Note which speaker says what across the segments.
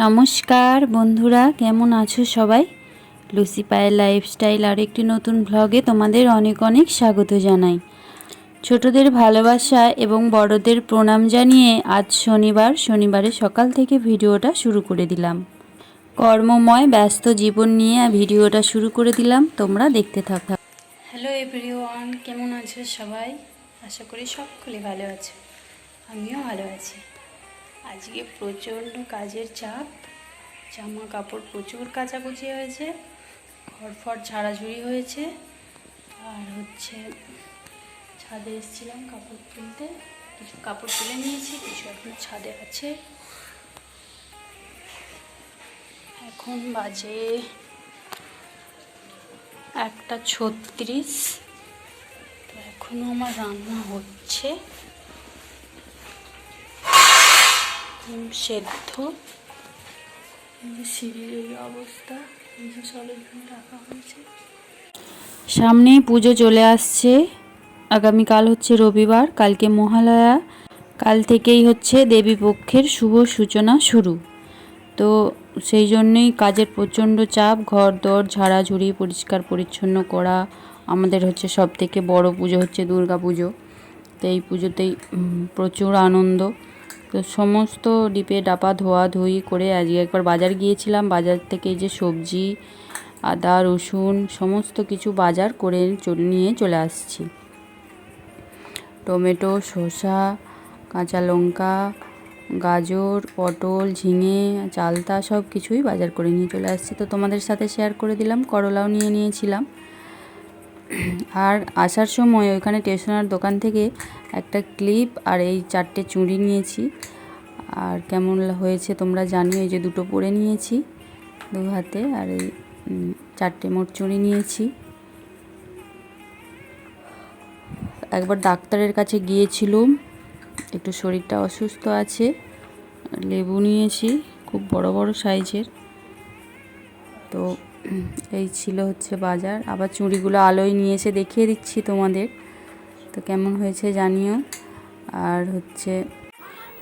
Speaker 1: নমস্কার বন্ধুরা, কেমন আছো সবাই? লুসি পায়ের লাইফস্টাইল আর একটি নতুন ভ্লগে তোমাদের অনেক অনেক স্বাগত জানাই। ছোটদের ভালোবাসা এবং বড়দের প্রণাম জানিয়ে আজ শনিবার, শনিবারে সকাল থেকে ভিডিওটা শুরু করে দিলাম। কর্মময়, ব্যস্ত জীবন নিয়ে ভিডিওটা শুরু করে দিলাম, তোমরা দেখতে থাকো। হ্যালো এভরিওয়ান কেমন আছো সবাই? আশা করি সকলে ভালো আছো। আমিও ভালো আছি। আজকে প্রচণ্ড কাজের চাপ। জামা কাপড় প্রচুর কাচাকুচি হয়েছে, ঘরফর ঝাড়াঝুড়ি হয়েছে, আর হচ্ছে ছাদে এসেছিলাম কাপড় তুলতে। কিছু কাপড় তুলে নিয়েছি, কিছু এখন ছাদে আছে। এখন বাজে একটা ছত্রিশ। তো এখনও আমার রান্না হচ্ছে। সেদ্ধ। সিঁড়ির এই অবস্থা সামনেই পুজো চলে আসছে। আগামীকাল হচ্ছে রবিবার, কালকে মহালয়া, কাল থেকেই হচ্ছে দেবী পক্ষের শুভ সূচনা শুরু। তো সেই জন্যই কাজের প্রচণ্ড চাপ, ঘর দর ঝাড়াঝুড়ি পরিষ্কার পরিচ্ছন্ন করা, আমাদের হচ্ছে সব থেকে বড় পুজো হচ্ছে দুর্গা পুজো। তো এই পুজোতেই প্রচুর আনন্দ। তো সমস্ত ডিপে ডাপা ধোয়া ধুই করে আজকে একবার বাজার গিয়েছিলাম। বাজার থেকে যে সবজি, আদা, রসুন সমস্ত কিছু বাজার করে নিয়ে চলে আসছি। টমেটো, শসা, কাঁচা লঙ্কা, গাজর, পটল, ঝিঙে, চালতা সব কিছুই বাজার করে নিয়ে চলে আসছি। তো তোমাদের সাথে শেয়ার করে দিলাম, করলাও নিয়ে নিয়েছিলাম। আর আসার সময় ওইখানে স্টেশনার দোকান থেকে একটা ক্লিপ আর এই চারটে চুড়ি নিয়েছি। আর কেমন হয়েছে তোমরা জানিও, এই যে দুটো পরে নিয়েছি দু হাতে আর এই চারটে মোট চুড়ি নিয়েছি। একবার ডাক্তারের কাছে গিয়েছিলুম, একটু শরীরটা অসুস্থ আছে, লেবু নিয়েছি, খুব বড় বড় সাইজের। তো, এই ছিল হচ্ছে বাজার। আবার চুড়িগুলো আলোয় নিয়ে এসে দেখিয়ে দিচ্ছি তোমাদের। তো কেমন হয়েছে জানিও। আর হচ্ছে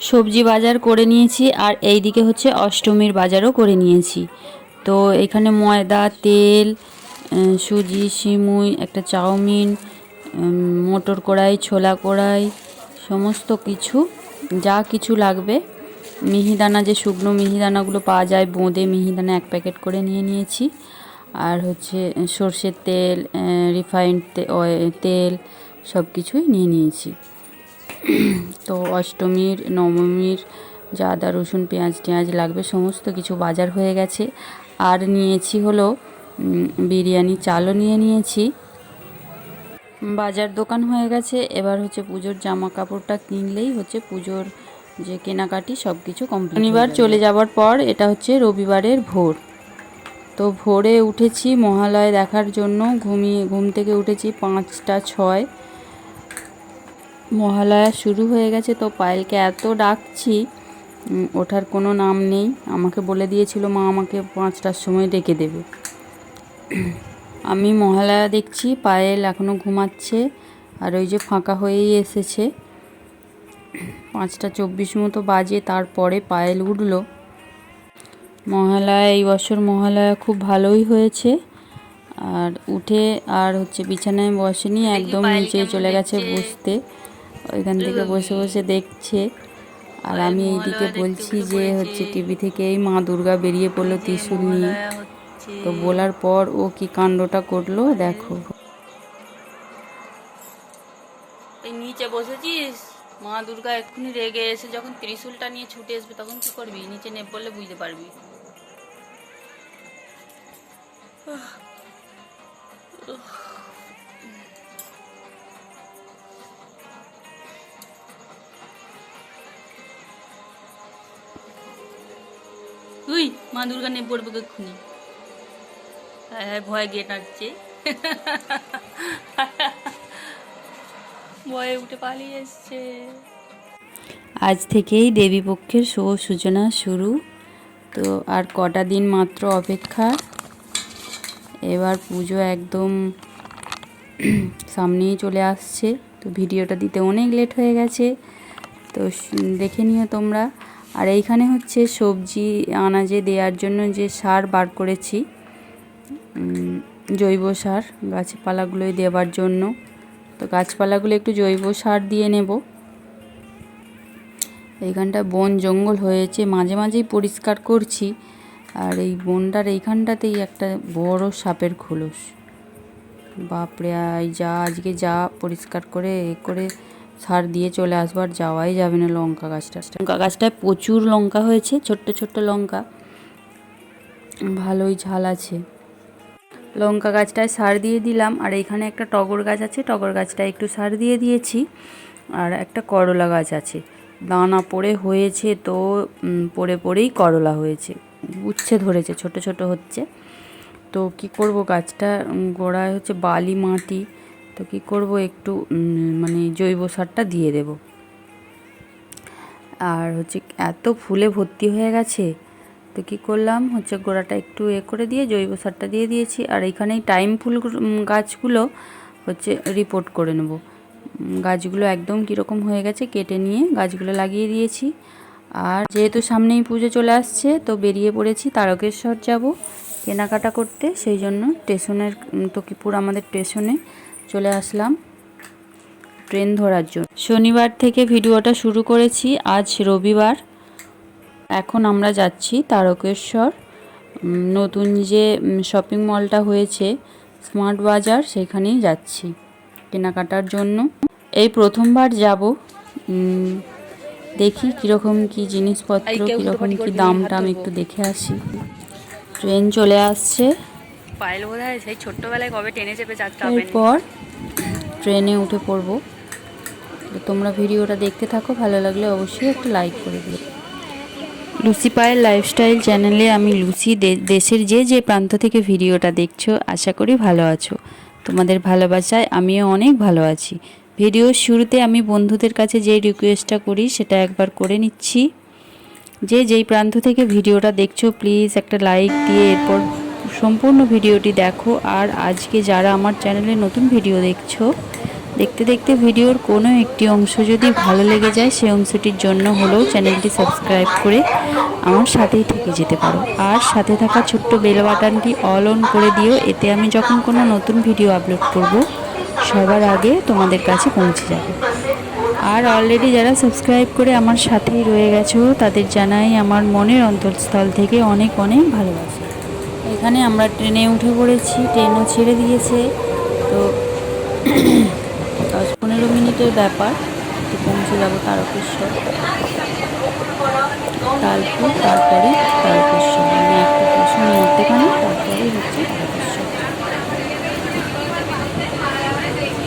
Speaker 1: সবজি বাজার করে নিয়েছি আর এই দিকে হচ্ছে অষ্টমীর বাজারও করে নিয়েছি। তো এখানে ময়দা তেল সুজি সিমুই একটা চাউমিন উম, মটর কড়াই ছোলা কড়াই সমস্ত কিছু যা কিছু লাগবে। মিহিদানা যে শুকনো মিহিদানাগুলো পাওয়া যায় বোঁদে মিহিদানা এক প্যাকেট করে নিয়ে নিয়েছি। আর হচ্ছে সর্ষের তেল রিফাইন্ড তেল সব কিছুই নিয়ে নিয়েছি। তো অষ্টমীর নবমীর যা আদা রসুন পেঁয়াজ টেঁয়াজ লাগবে সমস্ত কিছু বাজার হয়ে গেছে। আর নিয়েছি হলো বিরিয়ানি চালও নিয়ে নিয়েছি। বাজার দোকান হয়ে গেছে এবার হচ্ছে পুজোর জামা কাপড়টা কিনলেই হচ্ছে পুজোর যে কেনাকাটি সব কিছু কমপ্লিট শনিবার চলে যাওয়ার পর এটা হচ্ছে রবিবারের ভোর। তো ভোরে উঠেছি মহালয় দেখার জন্য ঘুমিয়ে ঘুম থেকে উঠেছি পাঁচটা ছয়। মহালয়া শুরু হয়ে গেছে তো পায়েলকে এত ডাকছি ওঠার কোনো নাম নেই। আমাকে বলে দিয়েছিল মা আমাকে পাঁচটার সময় ডেকে দেবে। আমি মহালয়া দেখছি পায়েল এখনও ঘুমাচ্ছে আর ওই যে ফাঁকা হয়েই এসেছে। পাঁচটা চব্বিশ মতো বাজে তারপরে পায়েল উঠল। মহালয়া এই বছর মহালয়া খুব ভালোই হয়েছে। আর উঠে আর হচ্ছে বিছানায় বসেনি একদম নিচে চলে গেছে বসতে। ওইখান থেকে বসে বসে দেখছে। আর আমি এইদিকে বলছি যে হচ্ছে টিভি থেকে এই মা দুর্গা বেরিয়ে পড়ল ত্রিশূল নিয়ে। তো বলার পর ও কি কাণ্ডটা করল দেখো।
Speaker 2: নিচে বসেছিস? মা দুর্গা এক্ষুনি রেগে এসে যখন ত্রিশূলটা নিয়ে ছুটে আসবে তখন কি করবি? নিচে নেপ পড়লে বুঝতে পারবি। তুই মা দুর্গা নেপ পড়বে এক্ষুনি হ্যাঁ ভয় গেট আসছে ভয়ে উঠে পালিয়ে এসছে।
Speaker 1: আজ থেকেই দেবীপক্ষের শুভ সূচনা শুরু। তো আর কটা দিন মাত্র অপেক্ষা। এবার পুজো একদম সামনেই চলে আসছে। তো ভিডিওটা দিতে অনেক লেট হয়ে গেছে। তো দেখে নিও তোমরা। আর এইখানে হচ্ছে সবজি আনাজে দেওয়ার জন্য যে সার বার করেছি জৈব সার গাছপালাগুলোয় দেওয়ার জন্য। তো গাছপালাগুলো একটু জৈব সার দিয়ে নেব। এইখানটা বন জঙ্গল হয়েছে, মাঝে মাঝেই পরিষ্কার করছি। আর এই বনটার এইখানটাতেই একটা বড় সাপের খোলস। বাপরে যা, আজকে যা পরিষ্কার করে এ করে সার দিয়ে চলে আসবার যাওয়াই যাবে না লঙ্কা গাছটা। লঙ্কা গাছটায় প্রচুর লঙ্কা হয়েছে, ছোট্ট ছোট্ট লঙ্কা। ভালোই ঝাল আছে। লঙ্কা গাছটায় সার দিয়ে দিলাম, আর এখানে একটা টগর গাছ আছে, টগর গাছটায় একটু সার দিয়ে দিয়েছি, আর একটা করলা গাছ আছে। দানা পড়ে হয়েছে তো পড়ে পড়েই করলা হয়েছে, উচ্ছে ধরেছে, ছোট ছোট হচ্ছে। তো কি করব গাছটা গোড়ায় হচ্ছে বালি মাটি তো কি করব? একটু মানে জৈব সারটা দিয়ে দেব। আর হচ্ছে এত ফুলে ভর্তি হয়ে গেছে, তো কি করলাম? হচ্ছে গোড়াটা একটু এ করে দিয়ে জৈব সারটা দিয়ে দিয়েছি। আর এখানেই টাইম ফুল গাছগুলো হচ্ছে রিপোর্ট করে নেব। গাছগুলো একদম কীরকম হয়ে গেছে কেটে নিয়ে গাছগুলো লাগিয়ে দিয়েছি। আর যেহেতু সামনেই পুজো চলে আসছে, তো বেরিয়ে পড়েছি, তারকেশ্বর যাব কেনাকাটা করতে। সেই জন্য স্টেশনের তো কিপুর আমাদের স্টেশনে চলে আসলাম ট্রেন ধরার জন্য। শনিবার থেকে ভিডিওটা শুরু করেছি আজ রবিবার। এখন আমরা যাচ্ছি তারকেশ্বর। নতুন যে শপিং মলটা হয়েছে স্মার্ট বাজার সেখানেই যাচ্ছি কেনাকাটার জন্য। এই প্রথমবার যাব। দেখি কীরকম কি জিনিসপত্র কীরকম কি দাম টাম একটু দেখে আসি। ট্রেন চলে আসছে।
Speaker 2: পায়েল বোধ হয় সেই ছোট্টবেলায় কবে টেনে চেপে হবে
Speaker 1: এরপর ট্রেনে উঠে পড়ব। তোমরা ভিডিওটা দেখতে থাকো, ভালো লাগলে অবশ্যই একটা লাইক করে দিও। লুসি পায়ের লাইফস্টাইল চ্যানেলে আমি লুসি দেশের যে যে প্রান্ত থেকে ভিডিওটা দেখছ, আশা করি ভালো আছো। তোমাদের ভালোবাসায় আমিও অনেক ভালো আছি। ভিডিওর শুরুতে আমি বন্ধুদের কাছে যে রিকোয়েস্টটা করি, সেটা একবার করে নিচ্ছি। যে, যেই প্রান্ত থেকে ভিডিওটা দেখছ প্লিজ একটা লাইক দিয়ে এরপর সম্পূর্ণ ভিডিওটি দেখো। আর আজকে যারা আমার চ্যানেলে নতুন ভিডিও দেখছ, দেখতে দেখতে ভিডিওর কোনো একটি অংশ যদি ভালো লেগে যায়, সেই অংশটির জন্য হলেও চ্যানেলটি সাবস্ক্রাইব করে আমার সাথেই থেকে যেতে পারো। আর সাথে থাকা ছোট্ট বেল বাটনটি অল অন করে দিও, এতে আমি যখন কোনো নতুন ভিডিও আপলোড করব, সবার আগে তোমাদের কাছে পৌঁছে যাবে। আর অলরেডি যারা সাবস্ক্রাইব করে আমার সাথেই রয়ে গেছো, তাদের জানাই আমার মনের অন্তরস্থল থেকে অনেক অনেক ভালোবাসা। এখানে আমরা ট্রেনে উঠে পড়েছি, ট্রেনও ছেড়ে দিয়েছে। তো দশ পনেরো মিনিটের ব্যাপার তো পৌঁছে যাব তারকেশ্বর। তালপুর, তারপরে তারকেশ্বর। মানে একটা স্টেশন মধ্যেখানে তারপরেই হচ্ছে তারকেশ্বর।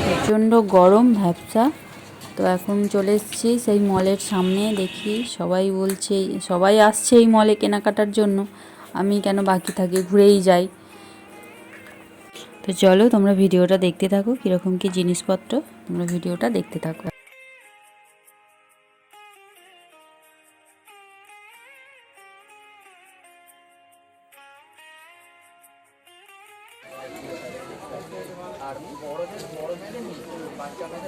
Speaker 1: প্রচণ্ড গরম, ভ্যাবসা। তো এখন চলে এসেছি সেই মলের সামনে, দেখি সবাই বলছে, সবাই আসছে এই মলে কেনাকাটার জন্য। আমি কেন বাকি থাকি, ঘুরেই যাই। তো চলো, তোমরা ভিডিওটা দেখতে থাকো, কীরকম কী জিনিসপত্র, তোমরা ভিডিওটা দেখতে থাকো।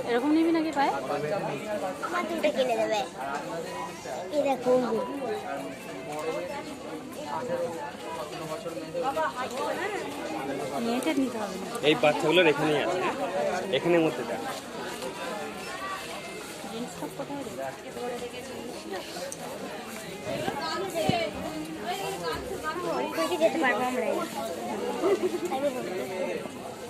Speaker 2: এরকম নিবি নাকি পায়ে?
Speaker 3: আমার দুটো কিনে দেবে। এরকম
Speaker 4: এই বাচ্চাগুলোর এখানেই আছে এখানের মধ্যে দেখ
Speaker 3: যেতে পারব আমরা।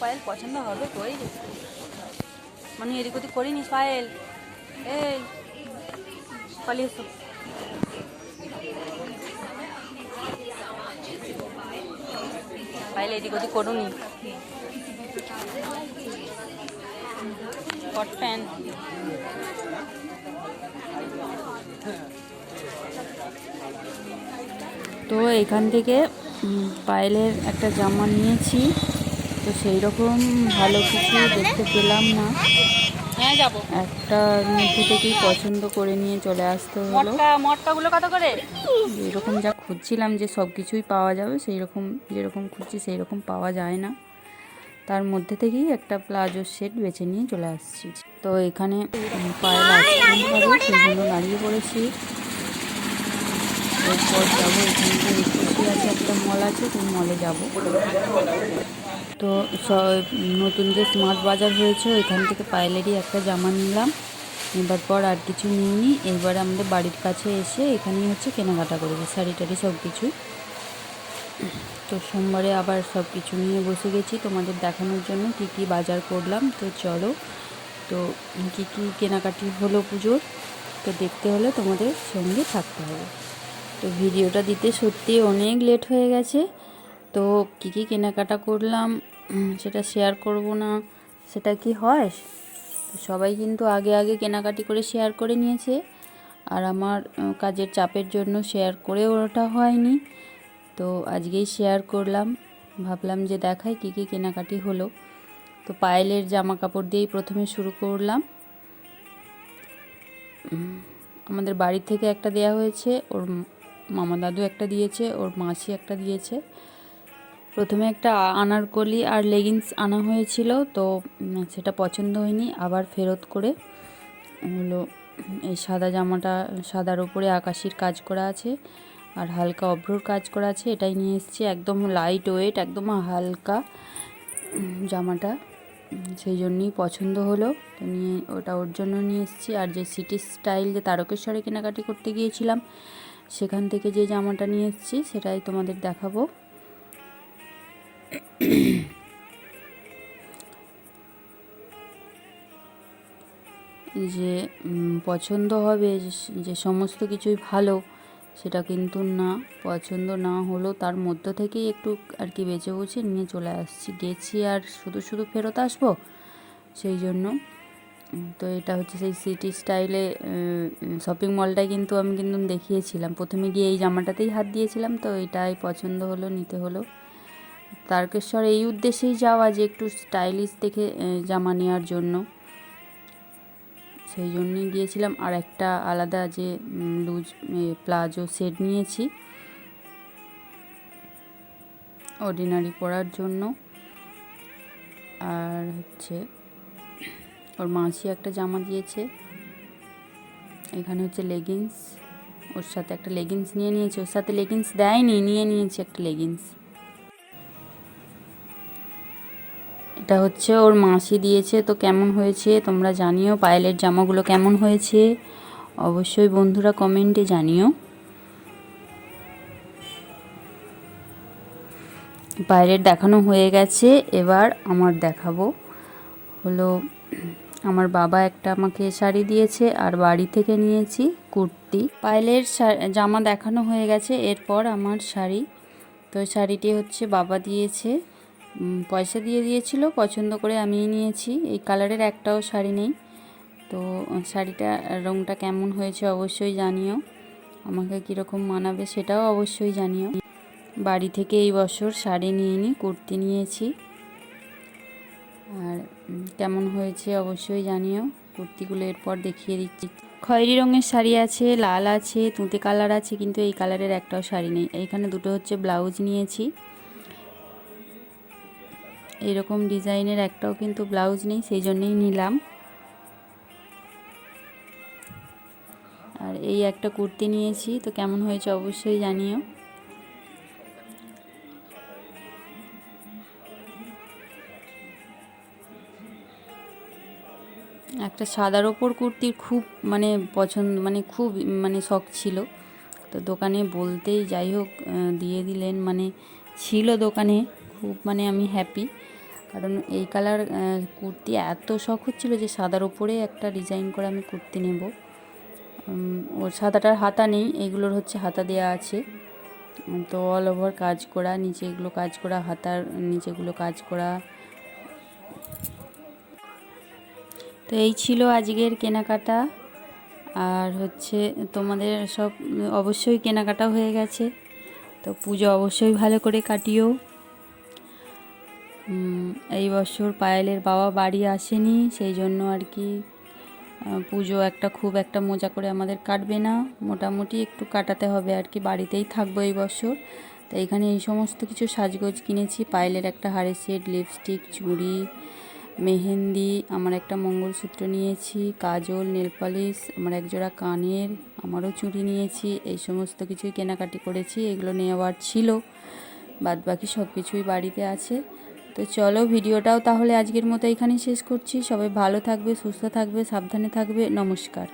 Speaker 2: পায়েল পছন্দ হবে, কই মানে এদিক ওদিক করিনি, পায়েল। এই, পালিয়ে এসো। পায়েল এদিক ওদিক করুনি। কট প্যান্ট
Speaker 1: তো এখান থেকে পায়েলের একটা জামা নিয়েছি। তো সেই রকম ভালো কিছু দেখতে পেলাম না।
Speaker 2: হ্যাঁ
Speaker 1: একটা মধ্যে থেকেই পছন্দ করে নিয়ে চলে আসতে হলো। এরকম যা খুঁজছিলাম যে সব কিছুই পাওয়া যাবে সেই রকম যেরকম খুঁজছি সেই রকম পাওয়া যায় না। তার মধ্যে থেকেই একটা প্লাজো সেট বেছে নিয়ে চলে আসছি। তো এখানে পায়েল আইসক্রিম খাবে সেই জন্য দাঁড়িয়ে পড়েছি। এরপর যাব এখান থেকে আছে একটা মল আছে সেই মলে যাব। তো নতুন যে স্মার্ট বাজার হয়েছে, ওইখান থেকে পায়েলেরই একটা জামা নিলাম। নেবার পর আর কিছু নিইনি। এবার আমাদের বাড়ির কাছে এসে এখানেই হচ্ছে কেনাকাটা করেছি শাড়ি টাড়ি সব কিছু তো সোমবারে আবার সব কিছু নিয়ে বসে গেছি, তোমাদের দেখানোর জন্য কি কি বাজার করলাম। তো চলো, তো কি কি কেনাকাটি হলো পুজোর, তো দেখতে হলে তোমাদের সঙ্গে থাকতে হবে। তো ভিডিওটা দিতে সত্যি অনেক লেট হয়ে গেছে। তো কী কী কেনাকাটা করলাম? সেটা শেয়ার করব না। সেটা কি হয়? সবাই কিন্তু আগে আগে কেনাকাটি করে শেয়ার করে নিয়েছে। আর আমার কাজের চাপের জন্য শেয়ার করে ওটা হয়নি। তো আজকেই শেয়ার করলাম। ভাবলাম যে দেখাই কী কী কেনাকাটি হলো। তো পায়েলের জামা কাপড় দিয়েই প্রথমে শুরু করলাম। আমাদের বাড়ি থেকে একটা দেয়া হয়েছে। ওর মামা দাদু একটা দিয়েছে, ওর মাসি একটা দিয়েছে। প্রথমে একটা আনারকলি আর লেগিংস আনা হয়েছিল, তো সেটা পছন্দ হয়নি। আবার ফেরত করে, হলো, এই সাদা জামাটা, সাদার উপরে আকাশির কাজ করা আছে আর হালকা অভ্রর কাজ করা আছে। এটাই নিয়ে এসেছি, একদম লাইট ওয়েট একদম হালকা জামাটা। সেই জন্যই পছন্দ হলো, তো নিয়ে, ওটা ওর জন্য নিয়ে এসেছি। আর যে সিটি স্টাইল যে তারকেশ্বরে কেনাকাটি করতে গিয়েছিলাম, সেখান থেকে যে জামাটা নিয়ে এসেছি, সেটাই তোমাদের দেখাবো। যে পছন্দ হবে যে- সমস্ত কিছুই ভালো, সেটা কিন্তু না, পছন্দ না হলেও তার মধ্য থেকেই একটু আর কি বেছে বুঝে নিয়ে চলে আসছি। গেছি আর শুধু শুধু ফেরত আসব? সেই জন্য। তো এটা হচ্ছে সেই সিটি স্টাইলে শপিং মলটাই কিন্তু আমি কিন্তু দেখিয়েছিলাম। প্রথমে গিয়ে এই জামাটাতেই হাত দিয়েছিলাম, তো এটাই পছন্দ হলো, নিতে হলো। তারকেশ্বর, এই উদ্দেশ্যেই যাওয়া যে একটু স্টাইলিশ দেখে জামা নেওয়ার জন্য। সেই জন্যই গিয়েছিলাম। আর একটা আলাদা যে লুজ প্লাজো সেট নিয়েছি। অর্ডিনারি পরার জন্য। আর হচ্ছে, ওর মাসি একটা জামা দিয়েছে। এখানে হচ্ছে লেগিংস ওর সাথে একটা লেগিংস নিয়ে নিয়েছে। ওর সাথে লেগিংস দেয়নি, নিয়ে নিয়েছে একটা লেগিংস এটা হচ্ছে ওর মাসি দিয়েছে, তো কেমন হয়েছে তোমরা জানিও। পায়েলের জামাগুলো কেমন হয়েছে? অবশ্যই বন্ধুরা কমেন্টে জানিও। পায়েলের দেখানো হয়ে গেছে, এবার আমার দেখাবো। হলো, আমার বাবা একটা আমাকে শাড়ি দিয়েছে, আর বাড়ি থেকে নিয়েছি কুর্তি। পায়েলের জামা দেখানো হয়ে গেছে, এরপর আমার শাড়ি। তো শাড়িটি হচ্ছে বাবা দিয়েছে। পয়সা দিয়ে দিয়েছিল, পছন্দ করে আমি নিয়েছি। এই কালারের একটাও শাড়ি নেই। তো শাড়িটা রঙটা কেমন হয়েছে অবশ্যই জানিও। আমাকে কীরকম মানাবে সেটাও অবশ্যই জানিও। বাড়ি থেকে এই বছর শাড়ি নিয়ে নিই কুর্তি নিয়েছি। আর কেমন হয়েছে অবশ্যই জানিও। কুর্তিগুলো এরপর দেখিয়ে দিচ্ছি। খয়েরি রঙের শাড়ি আছে, লাল আছে, তুঁতে কালার আছে, কিন্তু এই কালারের একটাও শাড়ি নেই। এইখানে দুটো হচ্ছে ব্লাউজ নিয়েছি। এরকম ডিজাইনের একটাও কিন্তু ব্লাউজ নেই, সেই জন্যই নিলাম। আর এই একটা কুর্তি নিয়েছি, তো কেমন হয়েছে অবশ্যই জানিও। একটা সাদার ওপর কুর্তির খুব মানে পছন্দ মানে খুব মানে শখ ছিল। তো দোকানে বলতেই যাই হোক দিয়ে দিলেন মানে ছিল দোকানে। খুব মানে আমি হ্যাপি কারণ এই কালার কুর্তি এত শখ হচ্ছিল যে সাদার ওপরে একটা ডিজাইন করে আমি কুর্তি নেব। ওর সাদাটার হাতা নেই, এগুলোর হচ্ছে হাতা দেওয়া আছে। তো অল ওভার কাজ করা, নিচে এগুলো কাজ করা, হাতার নিচেগুলো কাজ করা। তো এই ছিল আজকের কেনাকাটা। আর হচ্ছে তোমাদের সব, অবশ্যই কেনাকাটা হয়ে গেছে। তো পুজো অবশ্যই ভালো করে কাটিও। এই বছর পায়েলের বাবা বাড়ি আসেনি, সেই জন্য আর কি পুজো একটা খুব একটা মজা করে আমাদের কাটবে না। মোটামুটি একটু কাটাতে হবে আর কি, বাড়িতেই থাকব এই বছর। তো এখানে এই সমস্ত কিছু সাজগোজ কিনেছি, পায়েলের একটা হাড়ের সেট লিপস্টিক চুড়ি, মেহেন্দি, আমার একটা মঙ্গলসূত্র নিয়েছি, কাজল নেলপালিশ আমার একজোড়া কানের, আমারও চুড়ি নিয়েছি, এই সমস্ত কিছুই কেনাকাটি করেছি, এগুলো নেওয়ার ছিল। বাদ বাকি সব কিছুই বাড়িতে আছে। তো চলো ভিডিওটাও তাহলে আজকের মতো এখানেই শেষ করছি। সবাই ভালো থাকবে, সুস্থ থাকবে, সাবধানে থাকবে। নমস্কার।